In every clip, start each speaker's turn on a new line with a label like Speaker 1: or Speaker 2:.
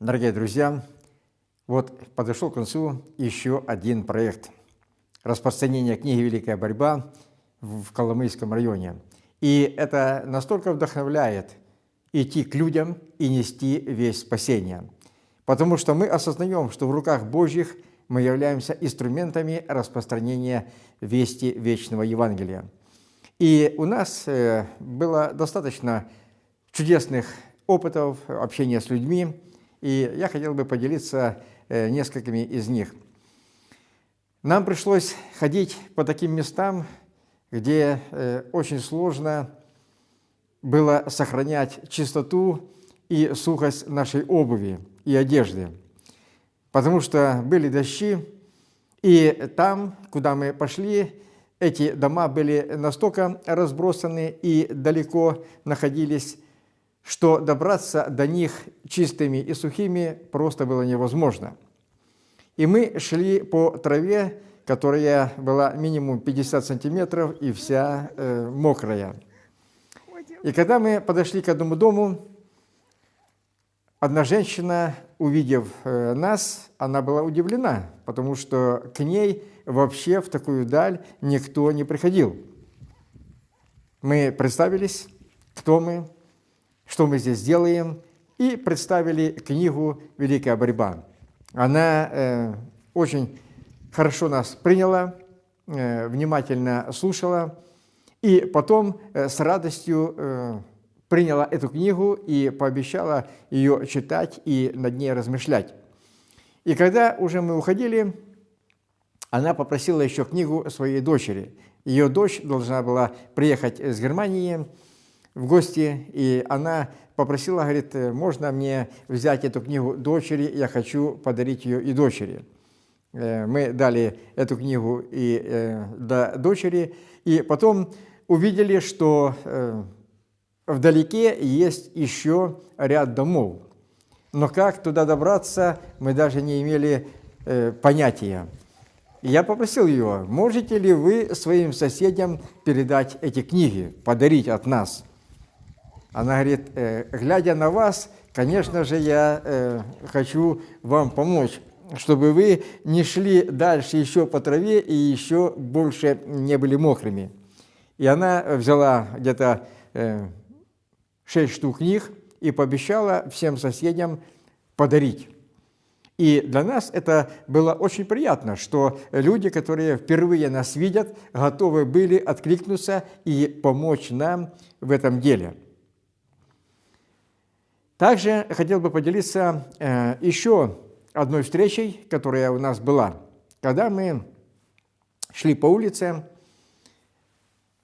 Speaker 1: Дорогие друзья, вот подошел к концу еще один проект распространения книги «Великая борьба» в Коломийском районе. И это настолько вдохновляет идти к людям и нести весь спасения. Потому что мы осознаем, что в руках Божьих мы являемся инструментами распространения вести вечного Евангелия. И у нас э, было достаточно чудесных опытов общения с людьми, и я хотел бы поделиться э, несколькими из них. Нам пришлось ходить по таким местам, где э, очень сложно было сохранять чистоту и сухость нашей обуви и одежды, потому что были дожди, и там, куда мы пошли, эти дома были настолько разбросаны и далеко находились, что добраться до них чистыми и сухими просто было невозможно. И мы шли по траве, которая была минимум 50 сантиметров и вся э, мокрая. И когда мы подошли к одному дому, одна женщина, увидев э, нас, она была удивлена, потому что к ней вообще в такую даль никто не приходил. Мы представились, кто мы, что мы здесь делаем, и представили книгу «Великая борьба». Она э, очень хорошо нас приняла, э, внимательно слушала, и потом э, с радостью э, приняла эту книгу и пообещала ее читать и над ней размышлять. И когда уже мы уходили, она попросила еще книгу своей дочери. Ее дочь должна была приехать из Германии в гости, и она попросила, говорит, можно мне взять эту книгу дочери, я хочу подарить ее и дочери. Э, Мы дали эту книгу и э, до дочери, и потом увидели, что э, вдалеке есть еще ряд домов. Но как туда добраться, мы даже не имели понятия. Я попросил ее, можете ли вы своим соседям передать эти книги, подарить от нас? Она говорит, «Э, глядя на вас, конечно же, я э, хочу вам помочь, чтобы вы не шли дальше еще по траве и еще больше не были мокрыми. И она взяла где-то э, шесть штук книг и пообещала всем соседям подарить. И для нас это было очень приятно, что люди, которые впервые нас видят, готовы были откликнуться и помочь нам в этом деле. Также хотел бы поделиться э, еще одной встречей, которая у нас была. Когда мы шли по улице,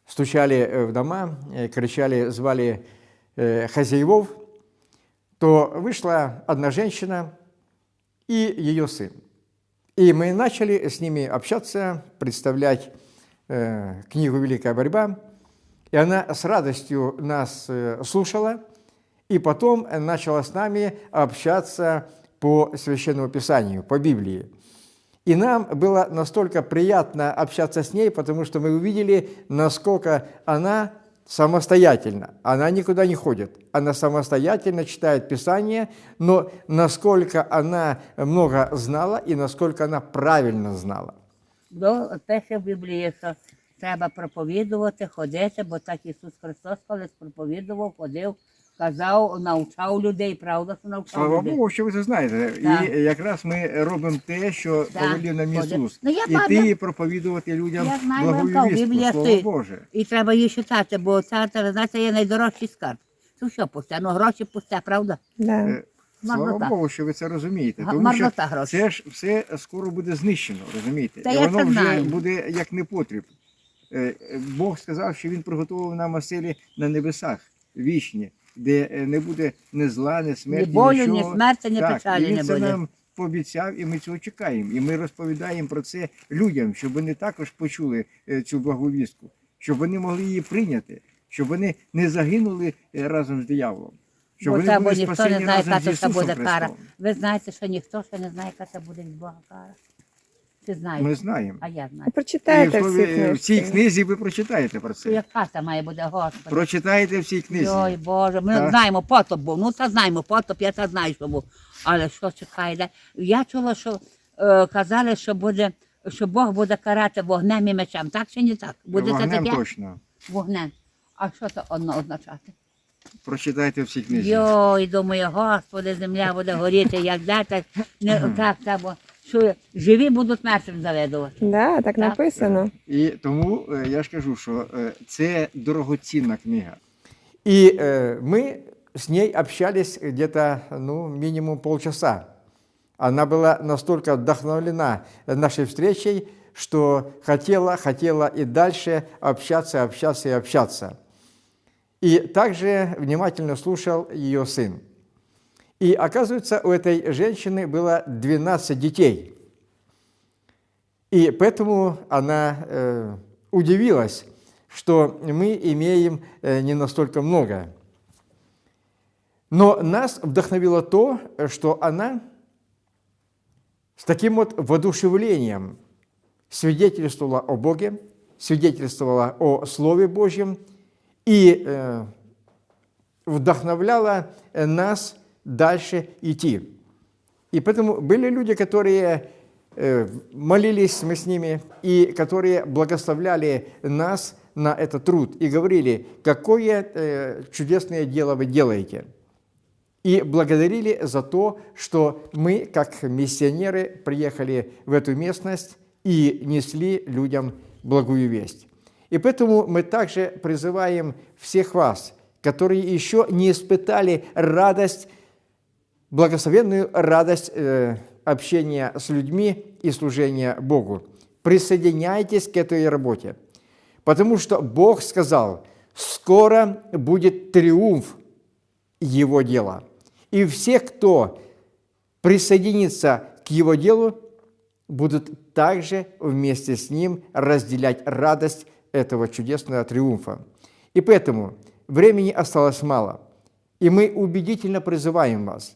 Speaker 1: стучали э, в дома, э, кричали, звали хозяевов, то вышла одна женщина и ее сын. И мы начали с ними общаться, представлять книгу «Великая борьба». И она с радостью нас слушала, и потом начала с нами общаться по Священному Писанию, по Библии. И нам было настолько приятно общаться с ней, потому что мы увидели, насколько она самостоятельно. Она никуда не ходит. Она самостоятельно читает Писание, но насколько она много знала и насколько она правильно знала.
Speaker 2: До пише в Біблії, що треба проповідувати, ходити, бо так Ісус Христос колись проповідував, ходив, казав, навчав людей, правда, що навчав
Speaker 1: Слава
Speaker 2: людей.
Speaker 1: Богу, що ви це знаєте.
Speaker 2: Так.
Speaker 1: І якраз ми робимо те, що
Speaker 2: Так,
Speaker 1: повелів нам. Ісус.
Speaker 2: Ну, я
Speaker 1: Іти і проповідувати людям
Speaker 2: Я знаю,
Speaker 1: благову
Speaker 2: Ленка,
Speaker 1: вістку,
Speaker 2: Біблія
Speaker 1: Слово
Speaker 2: стоїть.
Speaker 1: Боже.
Speaker 2: І треба її читати, бо це, знаєте, є найдорожчий скарб. Це все пусте, ну гроші пусте, правда?
Speaker 3: Да.
Speaker 1: Е, Слава
Speaker 2: Марнота.
Speaker 1: Богу, що ви це розумієте.
Speaker 2: Га-
Speaker 1: Тому
Speaker 2: марнота
Speaker 1: що
Speaker 2: грошей.
Speaker 1: це ж все скоро буде знищено, розумієте?
Speaker 2: Та
Speaker 1: І
Speaker 2: я
Speaker 1: воно
Speaker 2: це
Speaker 1: вже
Speaker 2: знаю.
Speaker 1: буде як непотріб. Е, е, Бог сказав, що Він приготував нам оселі на небесах вічні, де е, не буде ні зла, ні
Speaker 2: Ні
Speaker 1: смерті,
Speaker 2: болю, ні смерті, ні
Speaker 1: Так,
Speaker 2: печалі
Speaker 1: і він
Speaker 2: не
Speaker 1: це
Speaker 2: буде.
Speaker 1: нам пообіцяв, і ми цього чекаємо. І ми розповідаємо про це людям, щоб вони також почули е, цю благовістку, щоб вони могли її прийняти, щоб вони не загинули е, разом з дияволом. Щоб
Speaker 2: Бо
Speaker 1: вони
Speaker 2: це, бо
Speaker 1: були
Speaker 2: ніхто
Speaker 1: спасені
Speaker 2: не знає,
Speaker 1: разом
Speaker 2: яка це
Speaker 1: Ісусом
Speaker 2: буде кара.
Speaker 1: Христом.
Speaker 2: Ви знаєте, що ніхто ще не знає, яка це буде від Бога кара. Ти знаєш,
Speaker 1: Ми знаємо.
Speaker 2: а я знаю.
Speaker 1: І
Speaker 3: Прочитайте
Speaker 1: в,
Speaker 3: всі
Speaker 1: слові- в цій
Speaker 3: книжки.
Speaker 1: книзі ви прочитаєте про це.
Speaker 2: Яка це має бути, Господи?
Speaker 1: Прочитаєте в цій книзі.
Speaker 2: Ой, Боже, ми
Speaker 1: Так.
Speaker 2: знаємо, потоп був. Ну, це знаємо, потоп, я це знаю, що був. Але що чекає? Я чула, що е, казали, що буде, що Бог буде карати вогнем і мечем. Так чи не так? Буде це
Speaker 1: Вогнем
Speaker 2: таке?
Speaker 1: точно.
Speaker 2: Вогнем. А що це одно означати?
Speaker 1: Прочитайте в цій книзі.
Speaker 2: Йой, думаю, Господи, земля буде горіти, як де так, не так, так, бо що живі будуть мертвим завидувати.
Speaker 3: Да, так написано.
Speaker 1: І тому е, я ж кажу, що е, це дорогоцінна книга. И э, мы с ней общались где-то, ну, минимум полчаса. Она была настолько вдохновлена нашей встречей, что хотела, хотела и дальше общаться, общаться и общаться. И также внимательно слушал ее сын. И оказывается, у этой женщины было 12 детей. И поэтому она э, удивилась, что мы имеем э, не настолько много. Но нас вдохновило то, что она с таким вот воодушевлением свидетельствовала о Боге, свидетельствовала о Слове Божьем и э, вдохновляла э, нас дальше идти. И поэтому были люди, которые э, молились мы с ними, и которые благословляли нас на этот труд и говорили, какое э, чудесное дело вы делаете. И благодарили за то, что мы, как миссионеры, приехали в эту местность и несли людям благую весть. И поэтому мы также призываем всех вас, которые еще не испытали радость благословенную радость э, общения с людьми и служения Богу. Присоединяйтесь к этой работе, потому что Бог сказал, скоро будет триумф Его дела. И все, кто присоединится к Его делу, будут также вместе с Ним разделять радость этого чудесного триумфа. И поэтому времени осталось мало, и мы убедительно призываем вас –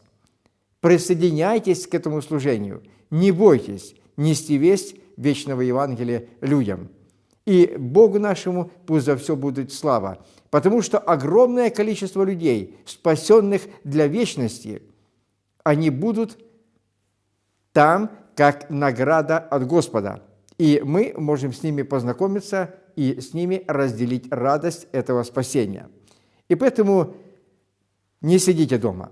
Speaker 1: присоединяйтесь к этому служению, не бойтесь нести весть вечного Евангелия людям. И Богу нашему пусть за все будет слава, потому что огромное количество людей, спасенных для вечности, они будут там, как награда от Господа. И мы можем с ними познакомиться и с ними разделить радость этого спасения. И поэтому не сидите дома,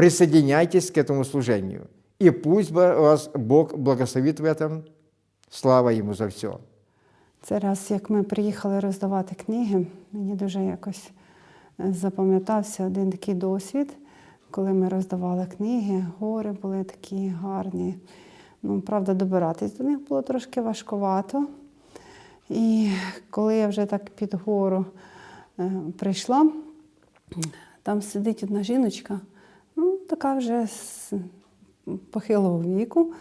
Speaker 1: присоединяйтесь к этому служению. И пусть вас Бог благословит в этом. Слава Ему за все.
Speaker 4: Це раз, як ми приїхали роздавати книги, мені дуже якось е, запам'ятався один такий досвід, коли ми роздавали книги, гори були такі гарні. Ну, правда, добиратись до них було трошки важкувато. І коли я вже так під гору е, прийшла, там сидить одна жіночка, така вже з похилого віку.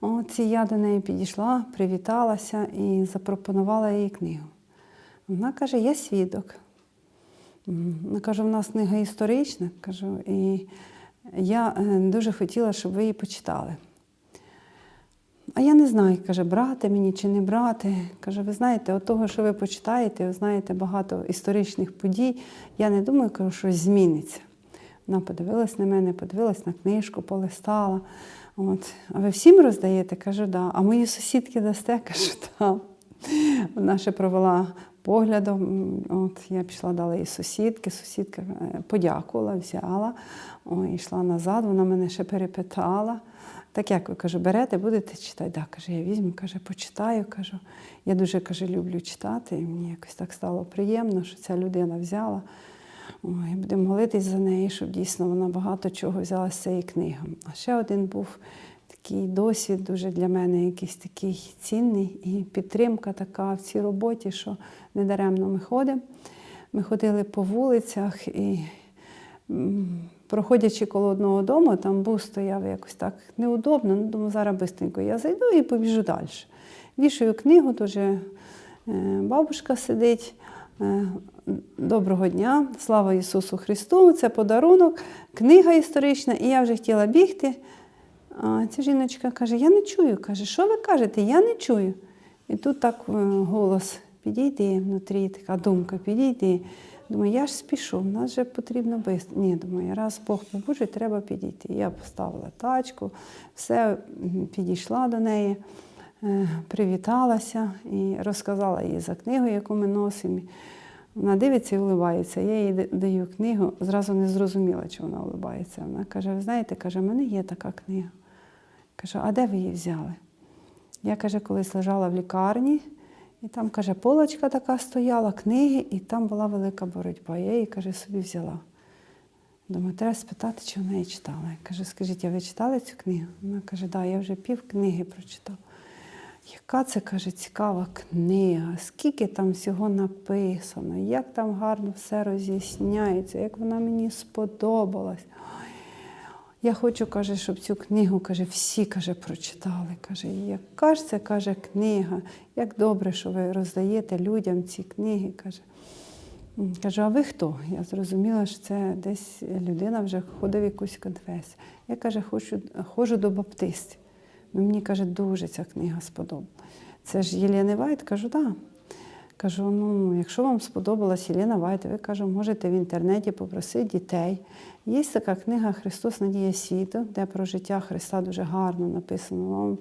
Speaker 4: От, і я до неї підійшла, привіталася і запропонувала їй книгу. Вона каже, я свідок. Вона каже, в нас книга історична. Кажу, і я е, дуже хотіла, щоб ви її почитали. А я не знаю, каже, брати мені чи не брати. Каже, ви знаєте, от того, що ви почитаєте, ви знаєте багато історичних подій. Я не думаю, що щось зміниться. Вона подивилась на мене, подивилась на книжку, полистала. От. А ви всім роздаєте? Кажу, да. А мої сусідки дасте? Кажу, так. Вона ще провела поглядом. От я пішла, дала їй сусідки. Сусідка е, подякувала, взяла. Ой, йшла назад, вона мене ще перепитала. Так як ви кажу, берете, будете читати? Так, каже, я візьму, каже, почитаю. Кажу. Я дуже каже, люблю читати, і мені якось так стало приємно, що ця людина взяла. Ой, будемо молитись за неї, щоб дійсно вона багато чого взяла з цієї книги. А ще один був такий досвід, дуже для мене якийсь такий цінний і підтримка така в цій роботі, що недаремно ми ходимо. Ми ходили по вулицях і, проходячи коло одного дому, там бус стояв якось так неудобно. Ну, думаю, зараз бистренько я зайду і побіжу далі. Вішаю книгу, дуже е, бабушка сидить. Доброго дня, слава Ісусу Христу! Це подарунок, книга історична, і я вже хотіла бігти. А ця жіночка каже: Я не чую. Каже, що ви кажете? Я не чую. І тут так е, голос підійди внутрі, така думка, підійди. Думаю, я ж спішу, нас же потрібно швидко. Ні, думаю, раз Бог побужить, треба підійти. Я поставила тачку, все, підійшла до неї, е, привіталася і розказала їй за книгу, яку ми носимо. Вона дивиться і улибається. Я їй даю книгу, зразу не зрозуміла, чи вона улибається. Вона каже: ви знаєте, каже, в мене є така книга. Кажу, а де ви її взяли? Я каже, колись лежала в лікарні, і там, каже, полочка така стояла, книги, і там була велика боротьба. Я її, каже, собі взяла. Думаю, треба спитати, чи вона її читала. Я кажу, скажіть, а ви читали цю книгу? Вона каже, так, да, я вже пів книги прочитала. Яка це, каже, цікава книга, скільки там всього написано, як там гарно все роз'ясняється, як вона мені сподобалась. Я хочу, каже, щоб цю книгу, каже, всі каже, прочитали. Каже, яка ж це каже книга, як добре, що ви роздаєте людям ці книги. каже. Кажу, а ви хто? Я зрозуміла, що це десь людина вже ходить в якусь конфесію. Я каже, хочу, ходжу до баптистів. Ну, мені каже, дуже ця книга сподобала. Це ж Єлена Вайт, кажу, так. Кажу, ну, якщо вам сподобалась Єлена Вайт, ви кажу, можете в інтернеті попросити дітей. Є така книга Христос Надія світу, де про життя Христа дуже гарно написано. Вам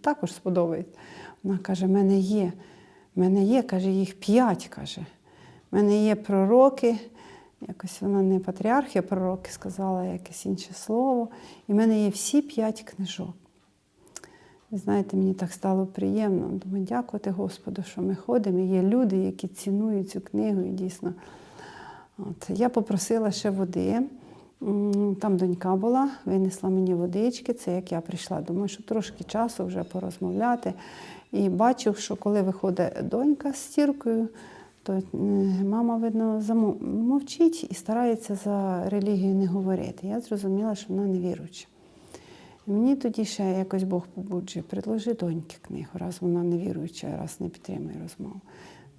Speaker 4: також сподобається. Вона каже, в мене є. В мене є, каже, їх п'ять, каже. В мене є пророки, якось вона не патріархія, пророки сказала якесь інше слово. І в мене є всі п'ять книжок. Ви знаєте, мені так стало приємно. Думаю, дякувати Господу, що ми ходимо. І є люди, які цінують цю книгу і дійсно. От. Я попросила ще води. Там донька була, винесла мені водички. Це як я прийшла. Думаю, що трошки часу вже порозмовляти. І бачу, що коли виходить донька з стіркою, то е, мама, видно, мовчить і старається за релігію не говорити. Я зрозуміла, що вона не віруюча. Мені тоді ще якось Бог побуджує, предложи доньки книгу, раз вона не віруюча, раз не підтримує розмову.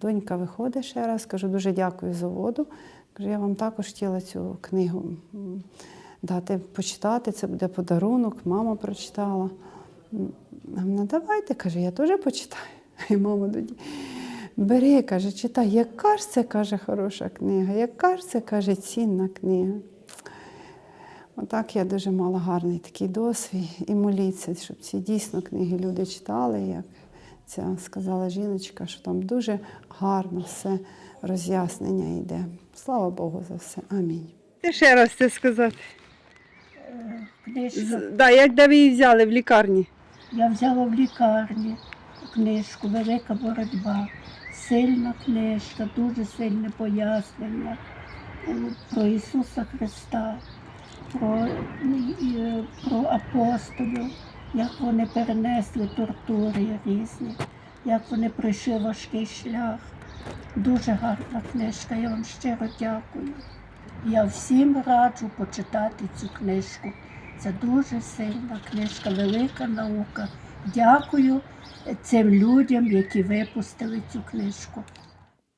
Speaker 4: Донька виходить ще раз, кажу, дуже дякую за воду. Кажу, я вам також хотіла цю книгу дати почитати, це буде подарунок, мама прочитала. Вона, давайте, каже, я теж почитаю. І мама тоді. Бери, каже, читай, яка ж це каже хороша книга, яка ж це каже цінна книга. Отак я дуже мала гарний такий досвід і моліться, щоб ці дійсно книги люди читали, як ця сказала жіночка, що там дуже гарно все роз'яснення йде. Слава Богу за все. Амінь.
Speaker 3: Ти ще раз це сказати.
Speaker 2: Книжка.
Speaker 3: Да, як де ви її взяли в лікарні?
Speaker 2: Я взяла в лікарні книжку Велика боротьба. Сильна книжка, дуже сильне пояснення е, про Ісуса Христа, про, е, про апостолів, як вони перенесли тортури різні, як вони пройшли важкий шлях. Дуже гарна книжка, я вам щиро дякую. Я всім раджу почитати цю книжку. Це дуже сильна книжка, велика наука. Дякую цим людям, які випустили цю книжку.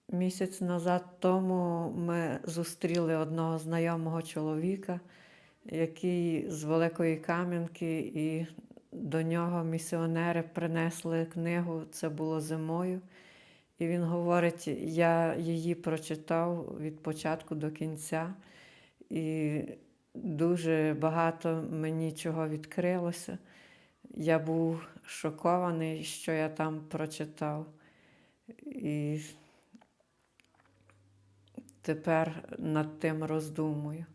Speaker 5: Місяць назад тому ми зустріли одного знайомого чоловіка, який з Великої Кам'янки, і до нього місіонери принесли книгу. Це було зимою. І він говорить: я її прочитав від початку до кінця, і дуже багато мені чого відкрилося. Я був шокований, що я там прочитав. І тепер над тим роздумую.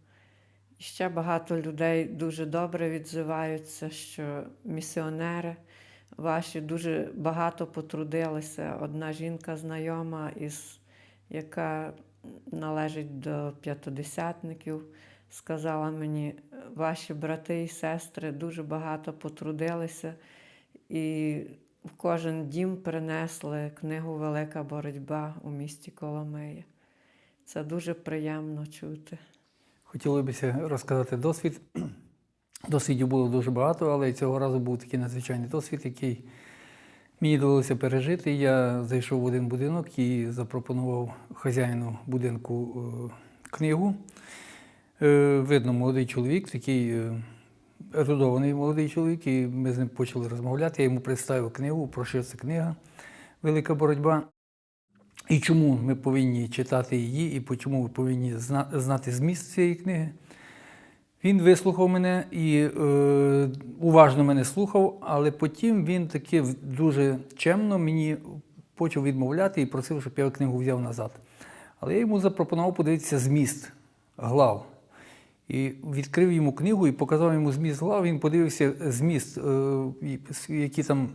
Speaker 5: Ще багато людей дуже добре відзиваються, що місіонери ваші дуже багато потрудилися. Одна жінка знайома, із, яка належить до п'ятидесятників, сказала мені, ваші брати і сестри дуже багато потрудилися і в кожен дім принесли книгу Велика боротьба у місті Коломиї. Це дуже приємно чути.
Speaker 6: Хотілося б розказати досвід. Досвідів було дуже багато, але цього разу був такий надзвичайний досвід, який мені довелося пережити. Я зайшов в один будинок і запропонував хазяїну будинку е, книгу. Е, Видно, молодий чоловік, такий е, ерудований молодий чоловік, і ми з ним почали розмовляти. Я йому представив книгу, про що це книга Велика боротьба. І чому ми повинні читати її, і чому ми повинні знати зміст цієї книги. Він вислухав мене і е, уважно мене слухав, але потім він таки дуже чемно мені почав відмовляти і просив, щоб я книгу взяв назад. Але я йому запропонував подивитися зміст глав. І відкрив йому книгу і показав йому зміст глав. Він подивився зміст, е, які там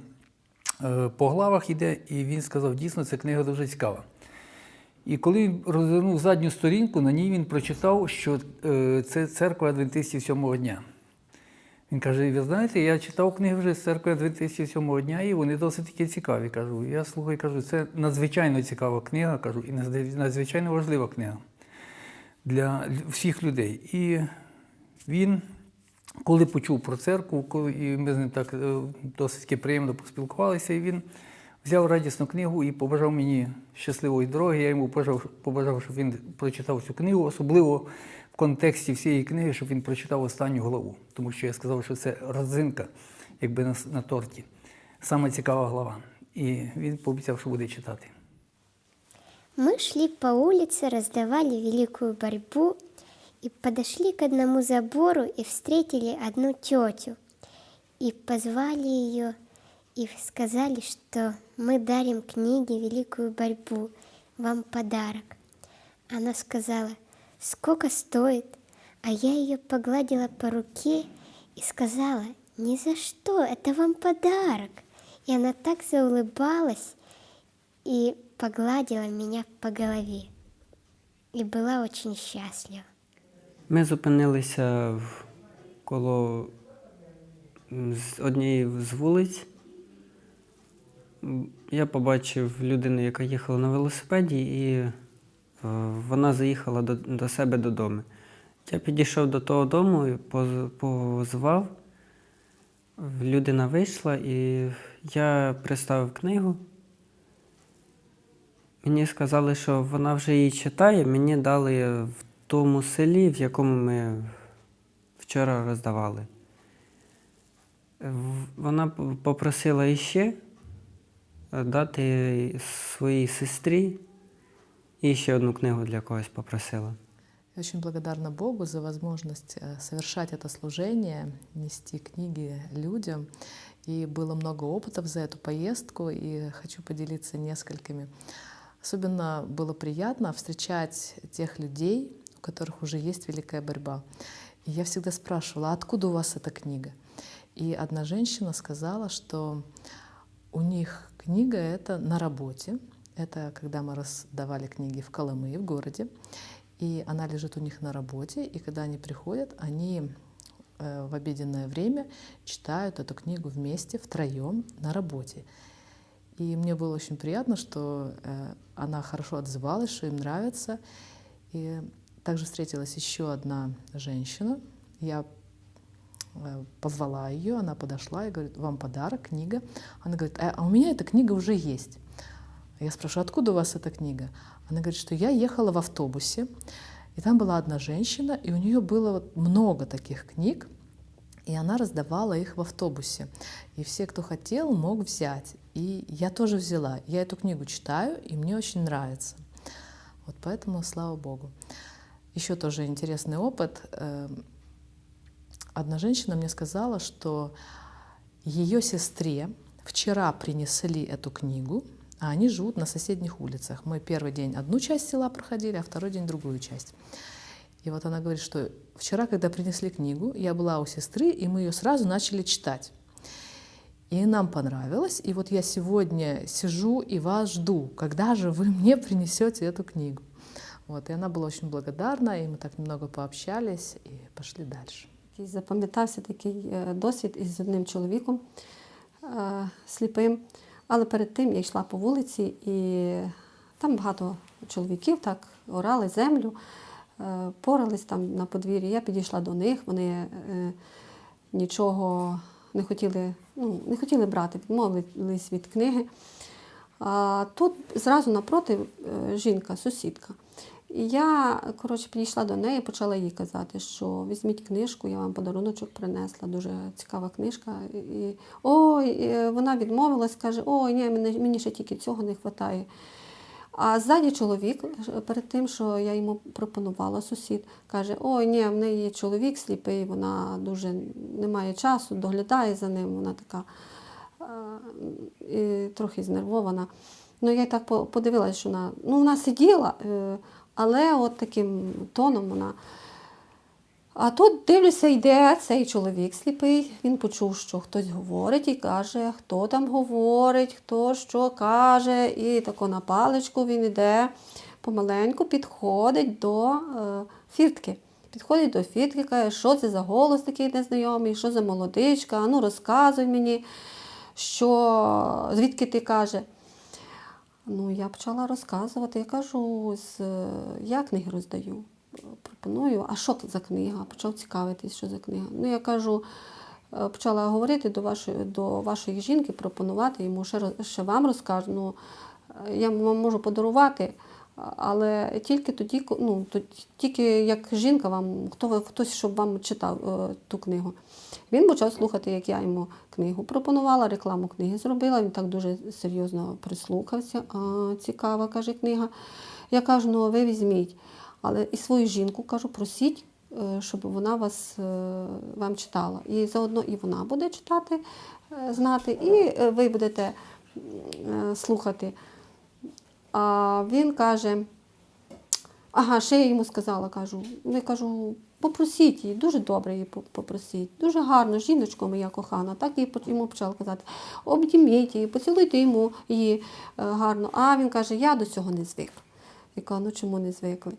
Speaker 6: е, по главах йде, і він сказав, дійсно, ця книга дуже цікава. І коли він розвернув задню сторінку, на ній він прочитав, що е, це церква Адвентистів сьомого дня. Він каже: ви знаєте, я читав книги вже з церкви Адвентистів сьомого дня, і вони досить таки цікаві. Кажу, я слухаю, кажу, це надзвичайно цікава книга, кажу, і надзвичайно- надзвичайно важлива книга для всіх людей. І він, коли почув про церкву, коли, і ми з ним так е, досить приємно поспілкувалися, і він взяв радісну книгу і побажав мені щасливої дороги. Я йому побажав, побажав, щоб він прочитав цю книгу, особливо в контексті всієї книги, щоб він прочитав останню главу. Тому що я сказав, що це родзинка, якби на, на торті. Саме цікава глава. І він пообіцяв, що буде читати.
Speaker 7: Мы шли по улице, раздавали великую борьбу и подошли к одному забору и встретили одну тетю. И позвали ее и сказали, что мы дарим книге «Великую борьбу», вам подарок. Она сказала, сколько стоит, а я ее погладила по руке и сказала, ни за что, это вам подарок. И она так заулыбалась, и погладила меня по голове. И была очень счастлива.
Speaker 8: Ми зупинилися в- коло однієї з вулиць. Я побачив людину, яка їхала на велосипеді, і е, вона заїхала до, до себе додому. Я підійшов до того дому і позвав. Людина вийшла, і я представив книгу. Мені сказали, що вона вже її читає. Мені дали в тому селі, в якому ми вчора роздавали. В- Вона п- попросила іще е, дати своїй сестрі і ще одну книгу для когось попросила.
Speaker 9: Я очень благодарна Богу за возможность э, совершать это служение, нести книги людям. И было много опытов за эту поездку, и хочу поделиться несколькими. Особенно было приятно встречать тех людей, у которых уже есть великая борьба. И я всегда спрашивала, откуда у вас эта книга? И одна женщина сказала, что у них книга это на работе. Это когда мы раздавали книги в Колымы, в городе. И она лежит у них на работе, и когда они приходят, они э, в обеденное время читают эту книгу вместе, втроем на работе. И мне было очень приятно, что э, она хорошо отзывалась, что им нравится. И также встретилась еще одна женщина. Я э, позвала ее, она подошла и говорит, вам подарок, книга. Она говорит, а, а у меня эта книга уже есть. Я спрашиваю, откуда у вас эта книга? Она говорит, что я ехала в автобусе, и там была одна женщина, и у нее было много таких книг, и она раздавала их в автобусе. И все, кто хотел, мог взять. И я тоже взяла. Я эту книгу читаю, и мне очень нравится. Вот поэтому слава Богу. Еще тоже интересный опыт. Эм, Одна женщина мне сказала, что ее сестре вчера принесли эту книгу, а они живут на соседних улицах. Мы первый день одну часть села проходили, а второй день другую часть. И вот она говорит, что вчера, когда принесли книгу, я была у сестры, и мы ее сразу начали читать. И нам понравилось. И вот я сегодня сижу и вас жду, когда же вы мне принесете эту книгу. Вот, и она была очень благодарна, и мы так немного пообщались и пошли дальше.
Speaker 10: Такий Запам'ятався такий е, досвід із одним чоловіком е, сліпим. Але перед тим я йшла по вулиці, і там багато чоловіків так орали землю, е, порались там на подвір'ї. Я підійшла до них, вони е, нічого не хотіли, ну, не хотіли брати, відмовились від книги. А тут зразу напроти е, жінка, сусідка. І я, коротше, підійшла до неї, почала їй казати, що візьміть книжку, я вам подаруночок принесла, дуже цікава книжка. І, ой, вона відмовилась, каже, ой, ні, мені ще тільки цього не вистачає. А ззаді чоловік, перед тим, що я йому пропонувала, сусід, каже: Ой, ні, в неї є чоловік сліпий, вона дуже не має часу, доглядає за ним, вона така е, і трохи знервована. Ну, я й так подивилася, що вона, ну, вона сиділа, е, але от таким тоном вона. А тут дивлюся, йде цей чоловік сліпий. Він почув, що хтось говорить і каже, хто там говорить, хто що каже. І тако на паличку він йде, помаленьку підходить до е, фіртки. Підходить до фіртки, каже, що це за голос такий незнайомий, що за молодичка, ну розказуй мені, що звідки ти каже. Ну, я почала розказувати. Я кажу, е, я книги роздаю. Пропоную, а що за книга? Почав цікавитись, що за книга. Ну, я кажу, е, почала говорити до вашої, до вашої жінки, пропонувати йому ще, ще вам розкажу. Ну, е, я вам можу подарувати, але тільки тоді, ну, тільки як жінка вам, хто хтось, щоб вам читав е, ту книгу. Він почав слухати, як я йому книгу пропонувала, рекламу книги зробила. Він так дуже серйозно прислухався. А, цікава, каже книга. Я кажу, ну ви візьміть. Але і свою жінку кажу, просіть, е, щоб вона вас е, вам читала. І заодно і вона буде читати, е, знати, і ви будете слухати. А він каже. Ага, ще я йому сказала, кажу, ну, я кажу, попросіть її, дуже добре її попросіть. Дуже гарно, жіночко моя кохана. Так я йому почала казати, обніміть її, поцілуйте йому її гарно. А він каже, я до цього не звик. Я кажу, ну чому не звикли?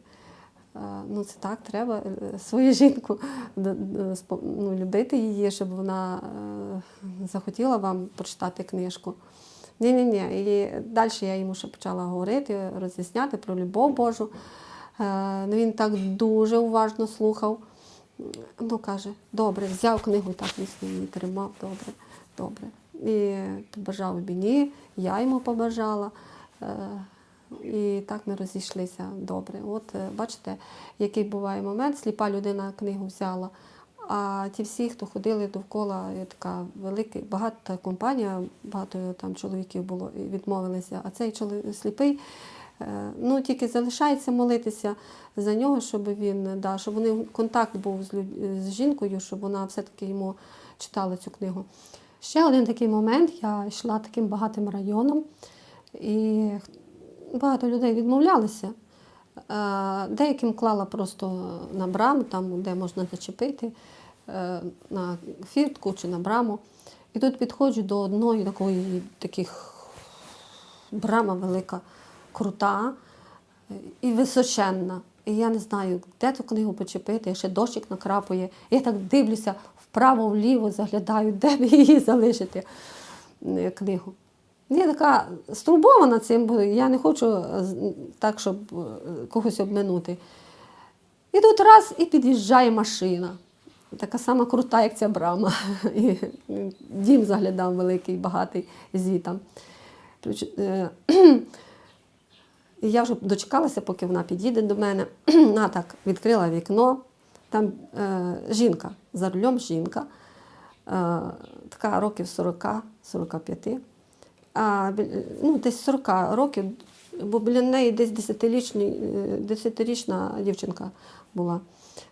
Speaker 10: Е, Ну, це так, треба е, свою жінку ну, любити її, щоб вона е, захотіла вам прочитати книжку. Ні-ні-ні. І далі я йому ще почала говорити, роз'ясняти про любов Божу. Ну, він так дуже уважно слухав. Ну, каже, добре, взяв книгу, так міцно її тримав, добре, добре. І побажав мені, я йому побажала. І так ми розійшлися добре. От е, бачите, який буває момент, сліпа людина книгу взяла. А ті всі, хто ходили довкола, така велика, багата компанія, багато там чоловіків було відмовилися. А цей чоловік сліпий, е, ну тільки залишається молитися за нього, щоб він да, щоб вони контакт був з, люд- з жінкою, щоб вона все-таки йому читала цю книгу. Ще один такий момент, я йшла таким багатим районом, і багато людей відмовлялися. Е, Деяким клала просто на браму, там, де можна зачепити, е, на фіртку чи на браму. І тут підходжу до одної такої таких брама велика, крута і височенна. І я не знаю, де ту книгу почепити, ще дощик накрапує. Я так дивлюся вправо-вліво, заглядаю, де б її залишити е, книгу. Я така стурбована цим, бо я не хочу е, так, щоб е, когось обминути. І тут раз і під'їжджає машина. Така сама крута, як ця брама. І е, дім заглядав великий, багатий звітом. Я вже дочекалася, поки вона підійде до мене. Вона так відкрила вікно. Там е, жінка, за рулем жінка, е, така років 40-45. Ну, десь 40 років, бо біля неї десь 10-річний, е, 10-річна дівчинка була,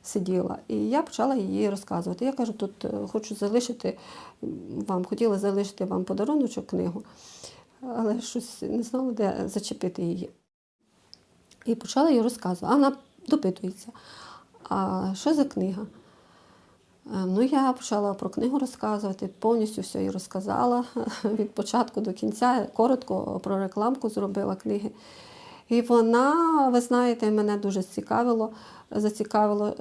Speaker 10: сиділа. І я почала їй розказувати. Я кажу, тут е, хочу залишити вам, хотіла залишити вам подаруночок книгу, але щось не знала, де зачепити її. І почала їй розказувати. А вона допитується, а що за книга? Е, Ну, я почала про книгу розказувати, повністю все їй розказала від початку до кінця, коротко про рекламку зробила книги. І вона, ви знаєте, мене дуже цікавило, зацікавило,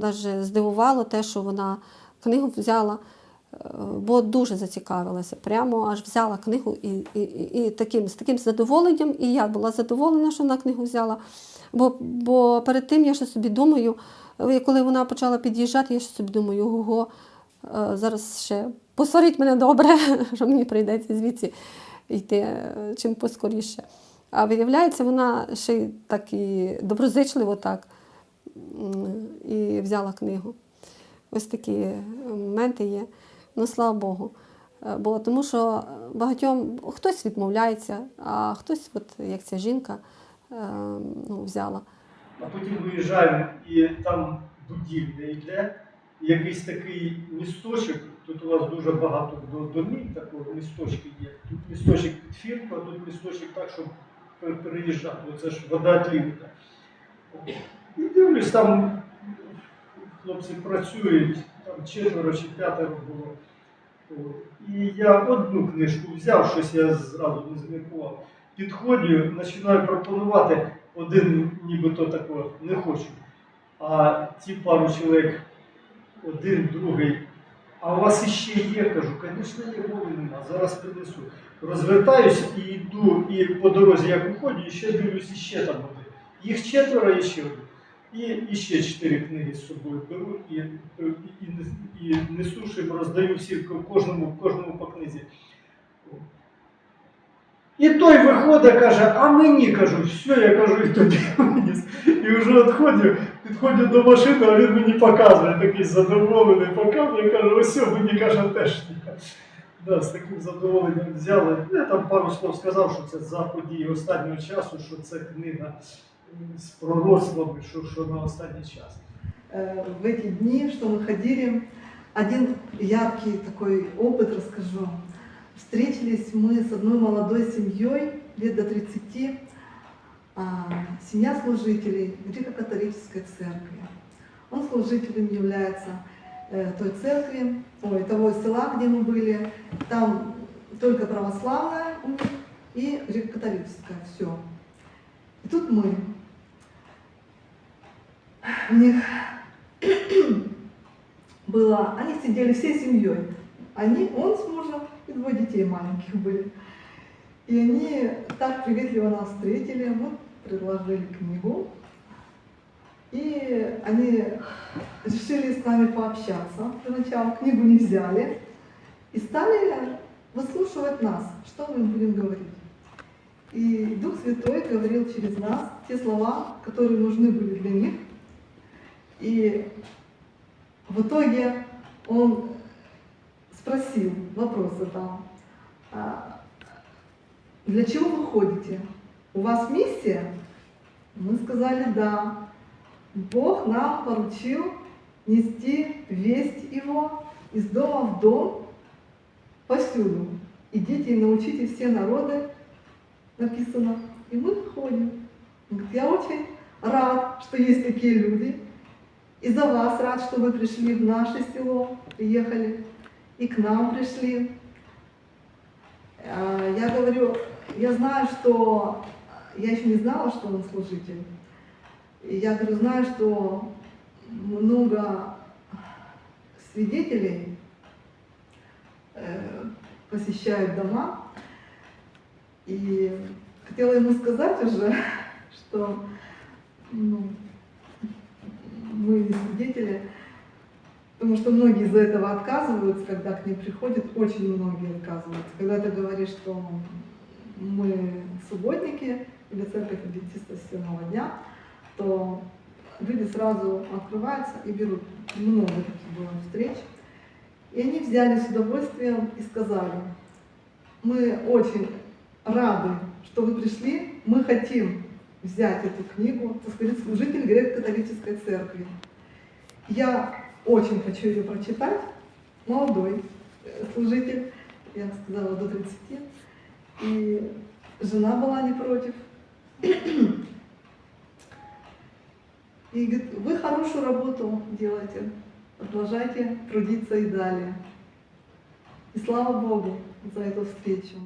Speaker 10: навіть здивувало те, що вона книгу взяла, е, бо дуже зацікавилася. Прямо аж взяла книгу і, і, і таким, з таким задоволенням, і я була задоволена, що вона книгу взяла. Бо, бо перед тим я ще собі думаю, е, коли вона почала під'їжджати, я ще собі думаю, ого, е, зараз ще посварить мене добре, що мені прийдеться звідси йти е, чим поскоріше. А виявляється, вона ще й так і доброзичливо так і взяла книгу. Ось такі моменти є. Ну, слава Богу. Бо тому що багатьом хтось відмовляється, а хтось, от як ця жінка, ну, взяла.
Speaker 11: А потім виїжджаємо і там будівля йде, якийсь такий місточок. Тут у вас дуже багато домів, такого місточки є. Тут місточок під фірку, а тут місточок так, щоб переїжджати. Оце ж вода Тлівка. І дивлюсь, там хлопці працюють, там четверо чи п'ятеро було. І я одну книжку взяв, щось я зразу не зміркував. Підходжу, починаю пропонувати, один нібито такого не хочу. А ті пару чоловік, один, другий. А у вас іще є? Кажу, звісно, є, мови нема, зараз принесу. Розвертаюсь і йду, і по дорозі як уходжу, і ще дивлюсь, іще там один. Їх четверо і ще один. І, і ще чотири книги з собою беру і, і, і, і несу, щоб роздаю всім кожному, кожному по книзі. І той виходить, каже, а мені кажу, все, я кажу, і тобі виніс. І вже відходжу, підходжу до машини, а він мені показує, такий задоволений, показує, каже, ось мені каже теж. ні». Да, з таким задоволенням взяли. Я там пару слов сказав, що це за події останнього часу, що це книга м, з пророцтвами, що, що на останній час.
Speaker 12: э, в эти дни, что мы ходили. Один яркий такой опыт расскажу. Встретились мы с одной молодой семьей, лет до 30, а, семья служителей греко-католической церкви. Он служителем является э, той церкви, ой, того села, где мы были. Там только православная и греко-католическая, все. И тут мы. У них было, они сидели всей семьей. Они, он с мужем и двое детей маленьких были. И они так приветливо нас встретили, мы предложили книгу. И они решили с нами пообщаться. Сначала книгу не взяли и стали выслушивать нас, что мы им будем говорить. И Дух Святой говорил через нас те слова, которые нужны были для них. И в итоге он спросил вопросы там, «А для чего вы ходите? У вас миссия? Мы сказали да. Бог нам поручил нести весть Его из дома в дом повсюду. Идите и научите все народы, написано. И мы ходим. Я очень рад, что есть такие люди, и за вас рад, что вы пришли в наше село, приехали, и к нам пришли. А, Я говорю, я знаю, что я еще не знала, что он служитель. И я говорю, знаю, что много свидетелей э, посещают дома. И хотела ему сказать уже, что ну, мы свидетели, потому что многие из-за этого отказываются, когда к ним приходят, очень многие отказываются. Когда ты говоришь, что мы субботники или церковь адвентистов седьмого дня, то люди сразу открываются и берут. Много таких было встреч. И они взяли с удовольствием и сказали, мы очень рады, что вы пришли, мы хотим взять эту книгу, так сказать, служитель греко-католической церкви. Я очень хочу ее прочитать, молодой э, служитель, я сказала, до 30, и жена была не против. И говорит, вы хорошую работу делаете, продолжайте трудиться и далее. И слава Богу за эту встречу.